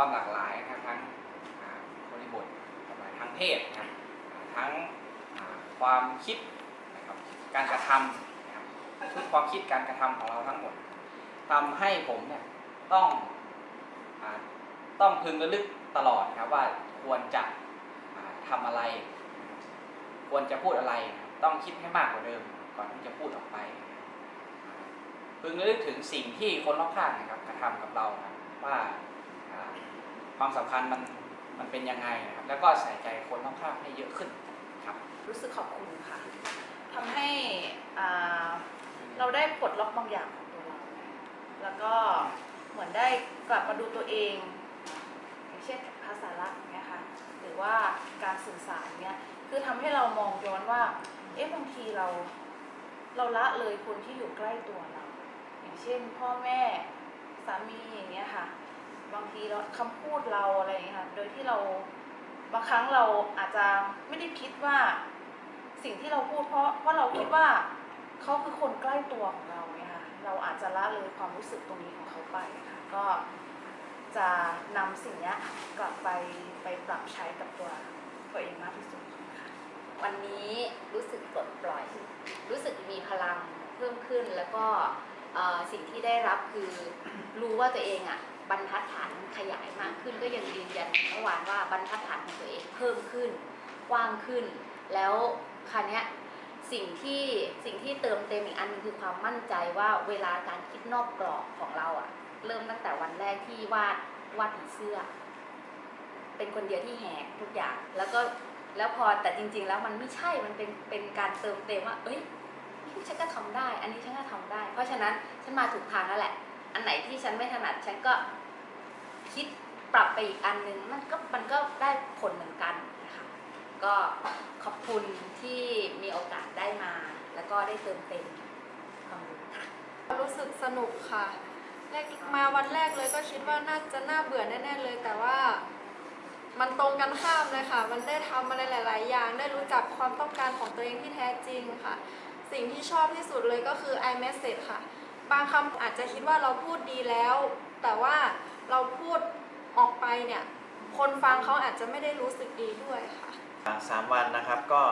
ความหลากหลายนะครับทั้งบริบทหลากหลายทางเพศนะทั้งความคิดนะครับการกระทำนะครับชุดความคิดการกระทำของเราทั้งหมดทำให้ผมเนี่ยต้องอต้องพึงระลึกตลอดนะครับว่าควรจะอ่าทำอะไร ควรจะพูดอะไร ต้องคิดให้มากกว่าเดิม ก่อนที่จะพูดออกไป พึงระลึกถึงสิ่งที่คนรอบข้างนะครับกระทำกับเราว่า ความสัมพันธ์มันมันเป็นยังไงนะครับแล้วก็ใส่ใจคนรอบข้างให้เยอะขึ้นครับ รู้สึกขอบคุณค่ะทำให้เราได้ปลดล็อกบางอย่างของตัวเราแล้วก็เหมือนได้กลับมาดูตัวเองอย่างเช่นภาษารักเนี่ยค่ะหรือว่าการสื่อสารเนี่ยคือทำให้เรามองย้อนว่าเอ๊ะบางทีเราเราละเลยคนที่อยู่ใกล้ตัวเรา อย่างเช่น พ่อแม่สามีอย่างเงี้ยค่ะ บางทีเราคำพูดเราอะไรอย่างเงี้ยค่ะโดยที่เราบางครั้งเราอาจจะไม่ได้คิดว่าสิ่งที่เราพูดเพราะเพราะเราคิดว่าเขาคือคนใกล้ตัวของเราเนี่ยค่ะเราอาจจะละเลยความรู้สึกตรงนี้ของเขาไปค่ะก็จะนำสิ่งนี้กลับไปไปปรับใช้กับตัวตัวเองมากที่สุดค่ะวันนี้รู้สึกปลดปล่อย รู้สึกมีพลังเพิ่มขึ้นแล้วก็สิ่งที่ได้รับคือรู้ว่าตัวเองอะ บรรทัดฐานขยายมากขึ้นก็ยังยืนยันเมื่อวานว่าบรรทัดฐานของตัวเองเพิ่มขึ้น กว้างขึ้น แล้วคราวนี้สิ่งที่สิ่งที่เติมเต็มอีกอันนึงคือความมั่นใจว่าเวลาการคิดนอกกรอบของเราอะเริ่มตั้งแต่วันแรกที่วาดวาดผีเสื้อ เป็นคนเดียวที่แหกทุกอย่าง แล้วก็แล้วพอแต่จริง ๆ แล้วมันไม่ใช่มันเป็นเป็นการเติมเต็มว่า เอ้ยนี่ฉันก็ทำได้ อันนี้ฉันก็ทำได้ เพราะฉะนั้นฉันมาถูกทางแล้วแหละ อันไหนที่ฉันไม่ถนัดฉันก็ คิดปรับไปอีกอันหนึ่งมันก็มันก็ได้ผลเหมือนกันนะคะก็ขอบคุณที่มีโอกาสได้มา แล้วก็ได้เติมเต็มความรู้ค่ะรู้สึกสนุกค่ะแรกมาวันแรกเลยก็คิดว่าน่าจะน่าเบื่อแน่ๆเลย แต่ว่ามันตรงกันข้ามเลยค่ะ มันได้ทำอะไรหลาย ๆ อย่าง ได้รู้จักความต้องการของตัวเองที่แท้จริงค่ะ สิ่งที่ชอบที่สุดเลยก็คือ iMessage ค่ะ บางคำอาจจะคิดว่าเราพูดดีแล้ว แต่ว่า เราพูดออกไปเนี่ย คนฟังเขาอาจจะไม่ได้รู้สึกดีด้วยค่ะ สามวันนะครับก็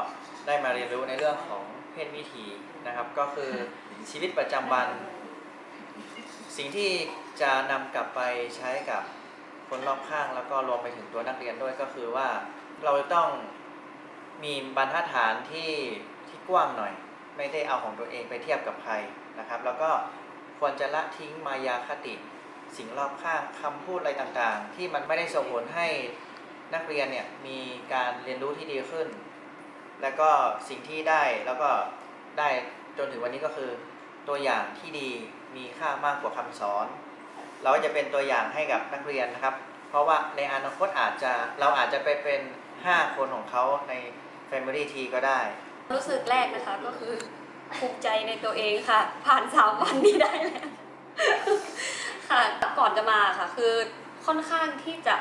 ได้มาเรียนรู้ในเรื่องของเพศวิถีนะครับ ก็คือชีวิตประจำวัน สิ่งที่จะนำกลับไปใช้กับคนรอบข้างแล้วก็รวมไปถึงตัวนักเรียนด้วยก็คือว่าเราจะต้องมีบรรทัดฐานที่ที่กว้างหน่อย ไม่ได้เอาของตัวเองไปเทียบกับใครนะครับ แล้วก็ควรจะละทิ้งมายาคติ สิ่งรอบข้างคำพูดอะไรต่างๆ ที่มันไม่ได้ส่งผลให้นักเรียนเนี่ยมีการเรียนรู้ที่ดีขึ้น แล้วก็สิ่งที่ได้แล้วก็ได้จนถึงวันนี้ก็คือ ตัวอย่างที่ดีมีค่ามากกว่าคำสอน เราก็จะเป็นตัวอย่างให้กับนักเรียนนะครับ เพราะว่าในอนาคตอาจจะเราอาจจะไปเป็น 5 คนของเขาใน Family T ก็ได้ รู้สึกแรกนะคะก็คือภูมิใจในตัวเองค่ะ ผ่านสามวันนี้ได้แล้ว ค่ะก่อนจะมาค่ะ คือค่อนข้างที่จะ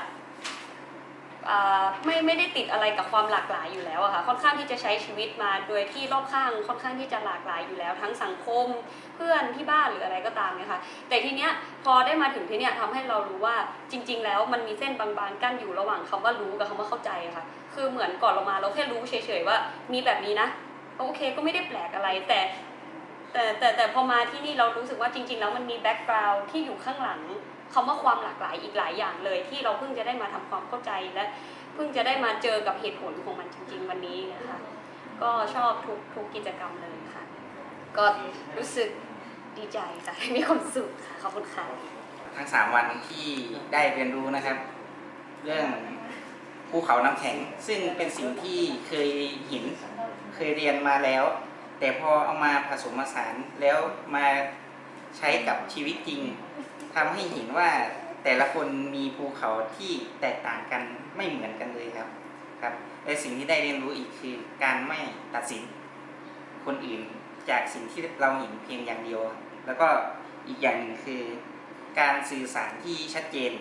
อ่าไม่ไม่ได้ติดอะไรกับความหลากหลายอยู่แล้วอะค่ะ ค่อนข้างที่จะใช้ชีวิตมาโดยที่รอบข้างค่อนข้างที่จะหลากหลายอยู่แล้ว ทั้งสังคมเพื่อนที่บ้านหรืออะไรก็ตามเนี่ยค่ะ แต่ทีเนี้ยพอได้มาถึงที่เนี้ยทำให้เรารู้ว่าจริง ๆ แล้วมันมีเส้นบางๆกั้นอยู่ระหว่างคำว่ารู้กับคำว่าเข้าใจอะค่ะ คือเหมือนก่อนเรามาเราแค่รู้เฉยๆว่า มีแบบนี้นะ โอเคก็ไม่ได้แปลกอะไรแต่ แต่แต่แต่พอมาที่นี่เรารู้สึกว่าจริง ๆ แล้วมันมีแบ็กกราวด์ที่อยู่ข้างหลังคำว่าความหลากหลายอีกหลายอย่างเลย ที่เราเพิ่งจะได้มาทำความเข้าใจและเพิ่งจะได้มาเจอกับเหตุผลของมันจริง ๆ วันนี้นะคะก็ชอบทุกทุกกิจกรรมเลยค่ะ ก็รู้สึกดีใจค่ะมีความสุขค่ะขอบคุณค่ะทั้งสามวันที่ได้เรียนรู้นะครับ เรื่องภูเขาน้ำแข็ง ซึ่งเป็นสิ่งที่เคยเห็นเคยเรียนมาแล้ว แต่พอเอามาผสมผสานแล้วมาใช้กับชีวิตจริงทำให้เห็นว่าแต่ละคนมีภูเขาที่แตกต่างกันไม่เหมือนกันเลยครับครับและสิ่งที่ได้เรียนรู้อีกคือการไม่ตัดสินคนอื่นจากสิ่งที่เราเห็นเพียงอย่างเดียว แล้วก็อีกอย่างหนึ่งคือการสื่อสารที่ชัดเจน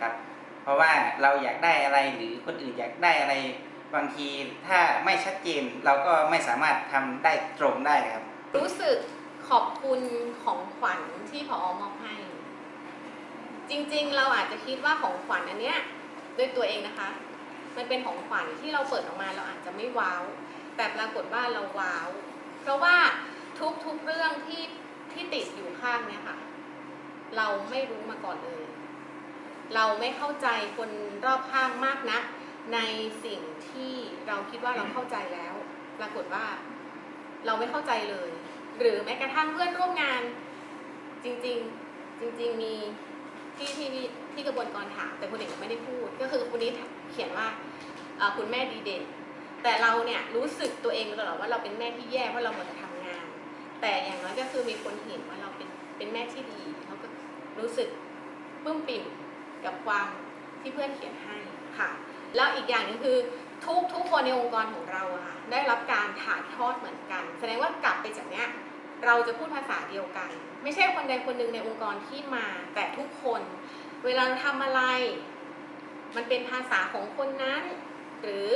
ครับ เพราะว่าเราอยากได้อะไรหรือคนอื่นอยากได้อะไร บางทีถ้าไม่ชัดเจนเราก็ไม่สามารถทำได้ตรงได้ครับ รู้สึกขอบคุณของขวัญที่พออมอบให้ จริงๆ เราอาจจะคิดว่าของขวัญอันเนี้ยด้วยตัวเองนะคะ มันเป็นของขวัญที่เราเปิดออกมาเราอาจจะไม่ว้าว แต่ปรากฏว่าเราว้าว เพราะว่าทุกๆเรื่องที่ที่ติดอยู่ข้างเนี่ยค่ะ เราไม่รู้มาก่อนเลย เราไม่เข้าใจคนรอบข้างมากนัก ในสิ่งที่เราคิดว่าเราเข้าใจแล้ว ปรากฏว่า เราไม่เข้าใจเลย หรือแม้กระทั่งเพื่อนร่วมงาน จริง ๆ จริง ๆ มีที่ที่ที่ที่กระบวนการถาม แต่คุณเอกไม่ได้พูด ก็คือคุณนิดเขียนว่าคุณแม่ดีเด่น แต่เราเนี่ยรู้สึกตัวเองตลอดว่าเราเป็นแม่ที่แย่เพราะเราหมดแต่ทำงาน แต่อย่างน้อยก็คือมีคนเห็นว่าเราเป็นเป็นแม่ที่ดีเขาก็รู้สึกปลื้มปิ่มกับความที่เพื่อนเขียนให้ค่ะ แล้วอีกอย่างหนึงคือทุกทุกคนในองค์กรของเราอะค่ะได้รับการถ่ายทอดเหมือนกัน แสดงว่ากลับไปจากเนี้ยเราจะพูดภาษาเดียวกัน ไม่ใช่คนใดคนหนึ่งในองค์กรที่มา แต่ทุกคนเวลาเราทำอะไร มันเป็นภาษาของคนนั้น หรือ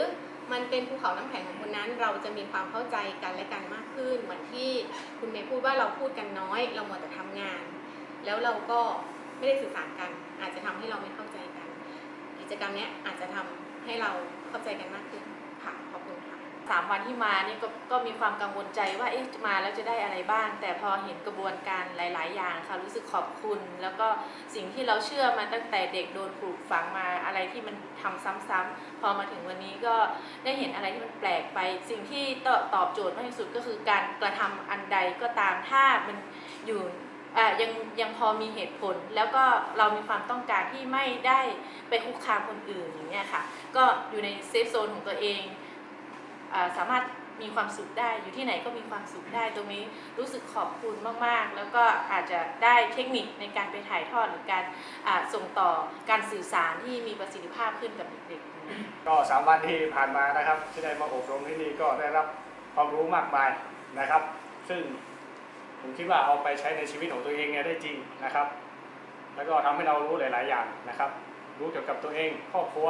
มันเป็นภูเขาน้ำแข็งของคนนั้น เราจะมีความเข้าใจกันและกันมากขึ้น เหมือนที่คุณเมย์พูดว่าเราพูดกันน้อย เราหมดแต่ทำงาน แล้วเราก็ไม่ได้สื่อสารกัน อาจจะทำให้เราไม่เข้าใจกัน กิจกรรมเนี้ยอาจจะทำ ให้เราเข้าใจกันมากขึ้นค่ะขอบคุณค่ะสามวันที่มานี่ก็ก็มีความกังวลใจว่าเอ๊ะมาแล้วจะได้อะไรบ้าง แต่พอเห็นกระบวนการหลาย ๆ อย่างค่ะรู้สึกขอบคุณ แล้วก็สิ่งที่เราเชื่อมาตั้งแต่เด็กโดนปลูกฝังมาอะไรที่มันทำซ้ำๆพอมาถึงวันนี้ก็ได้เห็นอะไรที่มันแปลกไป สิ่งที่ตอบโจทย์มากที่สุดก็คือการกระทำอันใดก็ตามถ้ามันอยู่ ยังยังพอมีเหตุผล แล้วก็เรามีความต้องการที่ไม่ได้ไปคุกคามคนอื่นอย่างเงี้ยค่ะ ก็อยู่ในเซฟโซนของตัวเองอสามารถมีความสุขได้อยู่ที่ไหนก็มีความสุขได้ตรงนี้รู้สึกขอบคุณมากๆ แล้วก็อาจจะได้เทคนิคในการไปถ่ายทอดหรือการส่งต่อการสื่อสารที่มีประสิทธิภาพขึ้นกับเด็กๆก็สามวันที่ผ่านมานะครับ ที่ได้มาอบรมที่นี่ก็ได้รับความรู้มากมายนะครับ ซึ่ง ผมคิดว่าเอาไปใช้ในชีวิตของตัวเองเนี่ยได้จริงนะครับ แล้วก็ทำให้เรารู้หลาย ๆ อย่างนะครับ รู้เกี่ยวกับตัวเองครอบครัว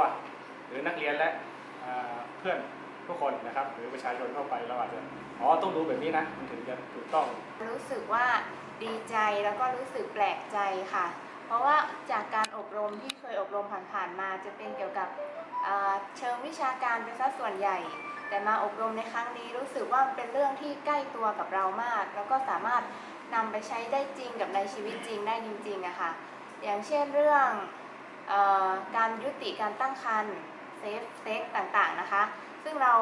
หรือนักเรียนและเพื่อนทุกคนนะครับ หรือประชาชนเข้าไปเราอาจจะอ๋อต้องดูแบบนี้นะมันถึงจะถูกต้อง รู้สึกว่าดีใจแล้วก็รู้สึกแปลกใจค่ะ เพราะว่าจากการอบรมที่เคยอบรมผ่าน ๆ มา จะเป็นเกี่ยวกับเเชิงวิชาการเป็นสัดส่วนใหญ่ แต่มาอบรมในครั้งนี้รู้สึกว่าเป็นเรื่องที่ใกล้ตัวกับเรามาก แล้วก็สามารถนำไปใช้ได้จริงกับในชีวิตจริงได้จริงๆอะค่ะอย่างเช่นเรื่องออการยุติการตั้งครรภ์เซฟเซ็กต่างๆนะคะ ซึ่งเรา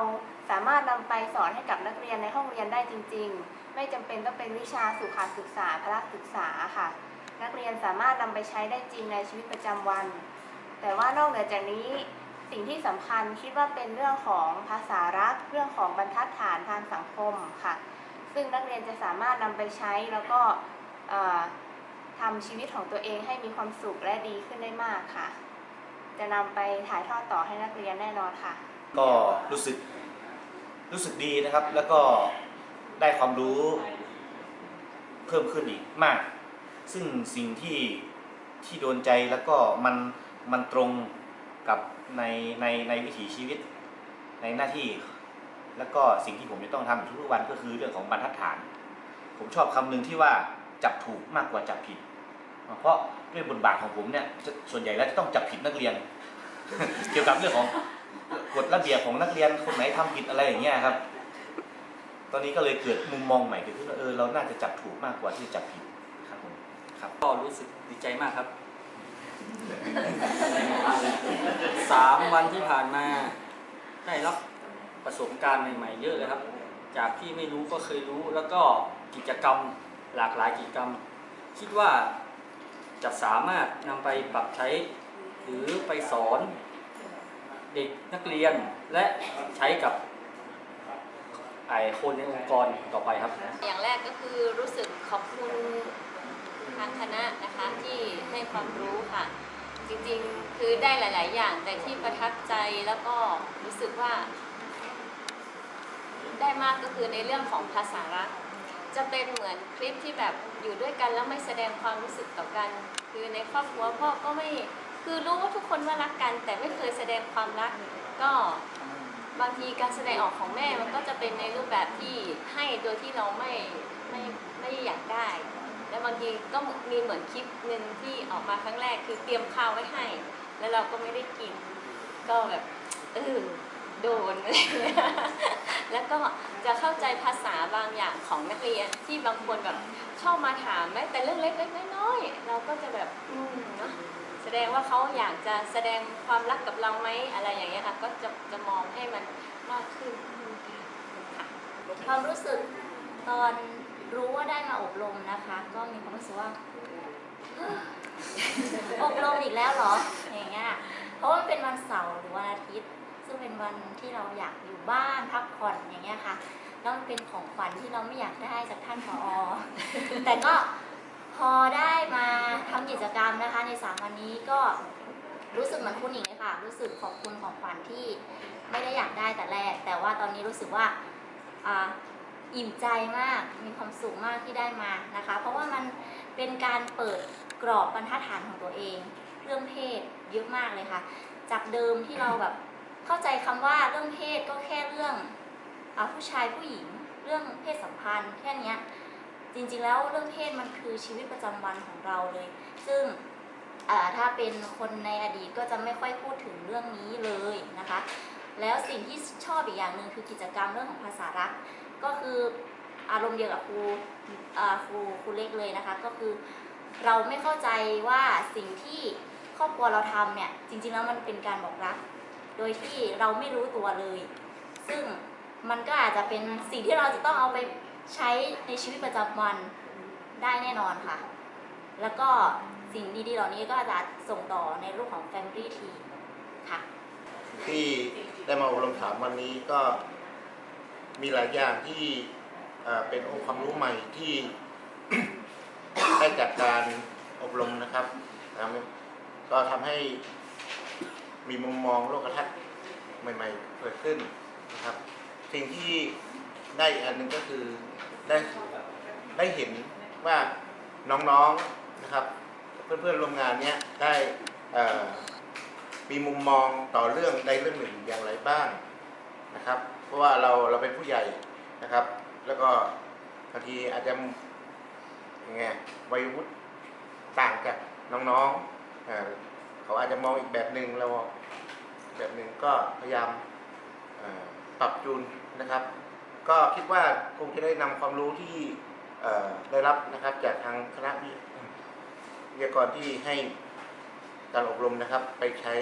สามารถนำไปสอนให้กับนักเรียนในห้องเรียนได้จริง ๆ ไม่จำเป็นต้องเป็นวิชาสุขศึกษาพละศึกษาค่ะ นักเรียนสามารถนำไปใช้ได้จริงในชีวิตประจำวัน แต่ว่านอกเหนือจากนี้ สิ่งที่สำคัญคิดว่าเป็นเรื่องของภาษารักเรื่องของบรรทัดฐานทางสังคมค่ะ ซึ่งนักเรียนจะสามารถนำไปใช้แล้วก็ทำชีวิตของตัวเองให้มีความสุขและดีขึ้นได้มากค่ะ จะนำไปถ่ายทอดต่อให้นักเรียนแน่นอนค่ะ ก็รู้สึกรู้สึกดีนะครับ แล้วก็ได้ความรู้เพิ่มขึ้นอีกมาก ซึ่งสิ่งที่ที่โดนใจแล้วก็มันมันตรง กับในในในวิถีชีวิตในหน้าที่ แล้วก็สิ่งที่ผมจะต้องทำอยู่ทุกวันก็คือเรื่องของบรรทัดฐาน ผมชอบคำหนึ่งที่ว่าจับถูกมากกว่าจับผิด เพราะด้วยบทบาทของผมเนี่ยส่วนใหญ่แล้วจะต้องจับผิดนักเรียน เกี่ยวกับเรื่องของกฎระเบียบของนักเรียนคนไหนทำผิดอะไรอย่างเงี้ยครับ ตอนนี้ก็เลยเกิดมุมมองใหม่เกิดขึ้นว่าเออเราน่าจะจับถูกมากกว่าที่จะจับผิดครับผมครับก็รู้สึกดีใจมากครับ สามวันที่ผ่านมาได้รับประสบการณ์ใหม่ๆเยอะเลยครับ จากที่ไม่รู้ก็เคยรู้แล้วก็กิจกรรมหลากหลายกิจกรรม คิดว่าจะสามารถนำไปปรับใช้หรือไปสอนเด็กนักเรียนและใช้กับไอคนในองค์กรต่อไปครับ อย่างแรกก็คือรู้สึกขอบคุณ ทางคณะนะคะที่ให้ความรู้ค่ะ จริงๆคือได้หลาย ๆ อย่างแต่ที่ประทับใจแล้วก็รู้สึกว่า ได้มากก็คือในเรื่องของภาษารักจะเป็นเหมือนคลิปที่แบบอยู่ด้วยกันแล้วไม่แสดงความรู้สึกต่อกัน คือในครอบครัวพ่อก็ไม่คือรู้ว่าทุกคนว่ารักกัน แต่ไม่เคยแสดงความรักก็บางทีการแสดงออกของแม่มันก็จะเป็นในรูปแบบที่ให้โดยที่เราไม่ไม่ไม่อยากได้ แล้วบางทีก็มีเหมือนคลิปหนึ่งที่ออกมาครั้งแรกคือเตรียมข้าวไว้ให้ แล้วเราก็ไม่ได้กิน ก็แบบเออโดนอะไรอย่างเงี้ยแล้วก็จะเข้าใจภาษาบางอย่างของนักเรียนที่บางคนแบบชอบมาถามแม้แต่เรื่องเล็กๆน้อยๆเราก็จะแบบอืมเนาะแสดงว่าเขาอยากจะแสดงความรักกับเราไหมอะไรอย่างเงี้ยค่ะ ก็จะจะมองให้มันมากขึ้นค่ะความรู้สึกตอน รู้ว่าได้มาอบรมนะคะ ก็มีความรู้สึกว่าอบรมอีกแล้วเหรอ อย่างเงี้ย เพราะว่ามันเป็นวันเสาร์หรือวันอาทิตย์ ซึ่งเป็นวันที่เราอยากอยู่บ้านพักผ่อนอย่างเงี้ยค่ะ แล้วมันเป็นของขวัญที่เราไม่อยากได้จากท่านผอ แต่ก็พอได้มาทำกิจกรรมนะคะ ในสามวันนี้ก็รู้สึกเหมือนคุณหญิงเลยค่ะ รู้สึกขอบคุณของขวัญที่ไม่ได้อยากได้แต่แรก แต่ว่าตอนนี้รู้สึกว่า อิ่มใจมาก มีความสุขมากที่ได้มานะคะ เพราะว่ามันเป็นการเปิดกรอบบรรทัดฐานของตัวเอง เรื่องเพศเยอะมากเลยค่ะ จากเดิมที่เราแบบเข้าใจคำว่าเรื่องเพศก็แค่เรื่องอผู้ชายผู้หญิง เรื่องเพศสัมพันธ์แค่นี้จริงๆแล้วเรื่องเพศมันคือชีวิตประจำวันของเราเลย ซึ่งถ้าเป็นคนในอดีตก็จะไม่ค่อยพูดถึงเรื่องนี้เลยนะคะ แล้วสิ่งที่ชอบอีกอย่างหนึ่งคือกิจกรรมเรื่องของภาษารัก ก็คืออารมณ์เดียวกับครูอ่าครูครูเล็กเลยนะคะ ก็คือเราไม่เข้าใจว่าสิ่งที่ครอบครัวเราทำเนี่ยจริงๆแล้วมันเป็นการบอกรัก โดยที่เราไม่รู้ตัวเลย ซึ่งมันก็อาจจะเป็นสิ่งที่เราจะต้องเอาไปใช้ในชีวิตประจำวันได้แน่นอนค่ะ แล้วก็สิ่งดีๆเหล่านี้ก็จะส่งต่อในรูปของ Family Tea ค่ะ ที่ได้มาอบรมถามวันนี้ก็มีหลายอย่างที่เป็นองค์ความรู้ใหม่ที่ได้จากการอบรมนะครับทำก็ทำให้มีมุมมองโลกทัศน์ใหม่ๆเกิดขึ้นนะครับ สิ่งที่ได้อีกอันหนึ่งก็คือได้ได้เห็นว่าน้องๆนะครับ เพื่อนๆร่วมงานเนี้ยได้อ่อ มีมุมมองต่อเรื่องใดเรื่องหนึ่งอย่างไรบ้างนะครับ เพราะว่าเราเราเป็นผู้ใหญ่นะครับ แล้วก็บางทีอาจจะยังไงวัยวุฒิต่างกับน้องๆเเขาอาจจะมองอีกแบบหนึ่งเราแบบหนึ่งก็พยายามปรับจูนนะครับ ก็คิดว่าคงจะได้นำความรู้ที่ได้รับนะครับจากทางคณะวิทยากรที่ให้ การอบรมนะครับ ไปใช้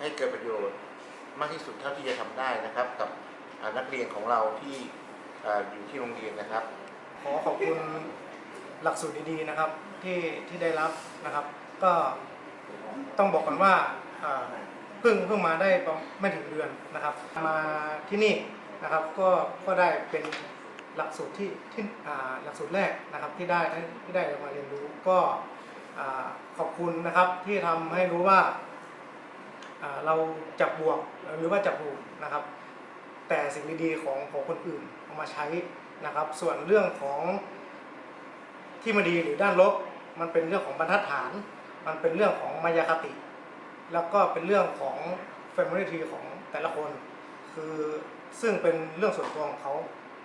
ให้เกิดประโยชน์มากที่สุดเท่าที่จะทำได้นะครับ กับนักเรียนของเราที่ออยู่ที่โรงเรียนนะครับ ขอขอบคุณหลักสูตรดีๆนะครับที่ที่ได้รับนะครับ ก็ต้องบอกก่อนว่าเพิ่งเพิ่งมาได้ไม่ถึงเดือนนะครับ มาที่นี่นะครับก็ก็ได้เป็นหลักสูตรที่ที่หลักสูตรแรกนะครับที่ได้ที่ได้มาเรียนรู้ก็ ขอบคุณนะครับที่ทำให้รู้ว่าเราจับบวกหรือว่าจับถูกนะครับ แต่สิ่งดีๆของของคนอื่นเอามาใช้นะครับ ส่วนเรื่องของที่มาดีหรือด้านลบ มันเป็นเรื่องของบรรทัดฐาน มันเป็นเรื่องของมายาคติ แล้วก็เป็นเรื่องของ Family Tree ของแต่ละคน คือซึ่งเป็นเรื่องส่วนตัวของเขา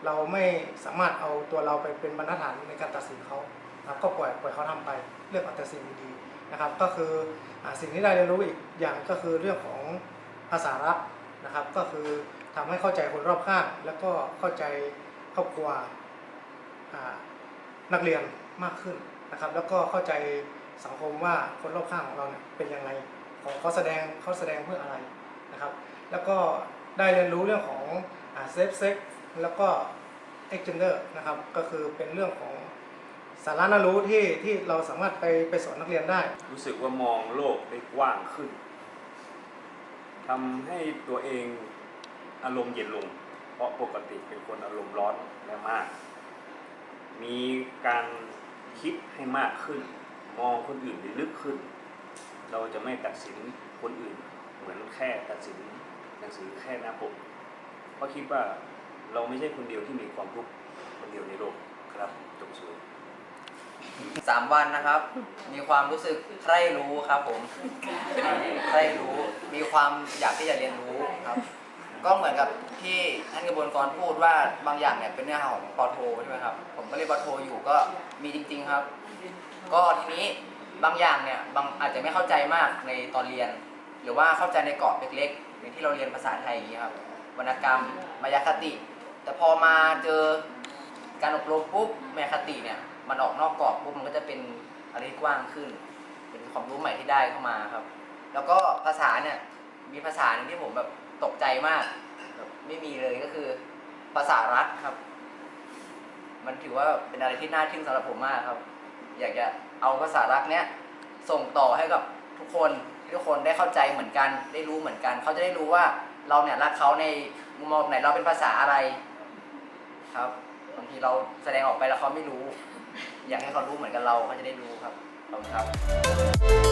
เราไม่สามารถเอาตัวเราไปเป็นบรรทัดฐานในการตัดสินเขาครับก็ปล่อยปล่อยเขาทำไป เรื่องอาแต่สิ่งดีๆนะครับ ก็คืออสิ่งที่ได้เรียนรู้อีกอย่างก็คือเรื่องของภาษารักนะครับ ก็คือทำให้เข้าใจคนรอบข้าง แล้วก็เข้าใจครอบครัวนักเรียนมากขึ้นนะครับ แล้วก็เข้าใจสังคมว่าคนรอบข้างของเราเนี่ยเป็นยังไงของเขาแสดงเขาแสดงเพื่ออะไรนะครับ แล้วก็ได้เรียนรู้เรื่องของเซฟเซ็กแล้วก็เอ็กเจนเดอร์นะครับ ก็คือเป็นเรื่องของ สาระน่ารู้ที่ที่เราสามารถไปไปสอนนักเรียนได้ รู้สึกว่ามองโลกได้กว้างขึ้นทำให้ตัวเองอารมณ์เย็นลง เพราะปกติเป็นคนอารมณ์ร้อนและมาก มีการคิดให้มากขึ้น มองคนอื่นได้ลึกขึ้น เราจะไม่ตัดสินคนอื่น เหมือนแค่ตัดสินหนังสือแค่หน้าปกเพราะคิดว่าเราไม่ใช่คนเดียวที่มีความทุกข์คนเดียวในโลกครับจบสวย สามวันนะครับ มีความรู้สึกใคร่รู้ครับ ผมใคร่รู้ มีความอยากที่จะเรียนรู้ครับ ก็เหมือนกับที่ท่านกระบวนกรพูดว่าบางอย่างเนี่ยเป็นเนื้อหาของปอโทใช่ไหมครับ ผมก็เรียนปอโทอยู่ก็มีจริง ๆครับ ก็ทีนี้บางอย่างเนี่ยบางอาจจะไม่เข้าใจมากในตอนเรียน หรือว่าเข้าใจในกรอบเล็กๆอย่างที่เราเรียนภาษาไทยอย่างนี้ครับวรรณกรรมมายาคติ แต่พอมาเจอการอบรมปุ๊บมายาคติเนี่ย มันออกนอกกรอบปุ๊บมันก็จะเป็นอะไรที่กว้างขึ้น เป็นความรู้ใหม่ที่ได้เข้ามาครับ แล้วก็ภาษาเนี่ยมีภาษาหนึ่งที่ผมแบบตกใจมากแบบไม่มีเลยก็คือ ภาษารัฐครับ มันถือว่าเป็นอะไรที่น่าทึ่งสำหรับผมมากครับ อยากจะเอาภาษารักเนี้ยส่งต่อให้กับทุกคนให้ทุกคนได้เข้าใจเหมือนกัน ได้รู้เหมือนกัน เขาจะได้รู้ว่าเราเนี่ยรักเขาในมุมมองไหนเราเป็นภาษาอะไรครับบางทีเราแสดงออกไปแล้วเขาไม่รู้ อยากให้เขารู้เหมือนกับเราเขาจะได้รู้ครับขอบคุณครับ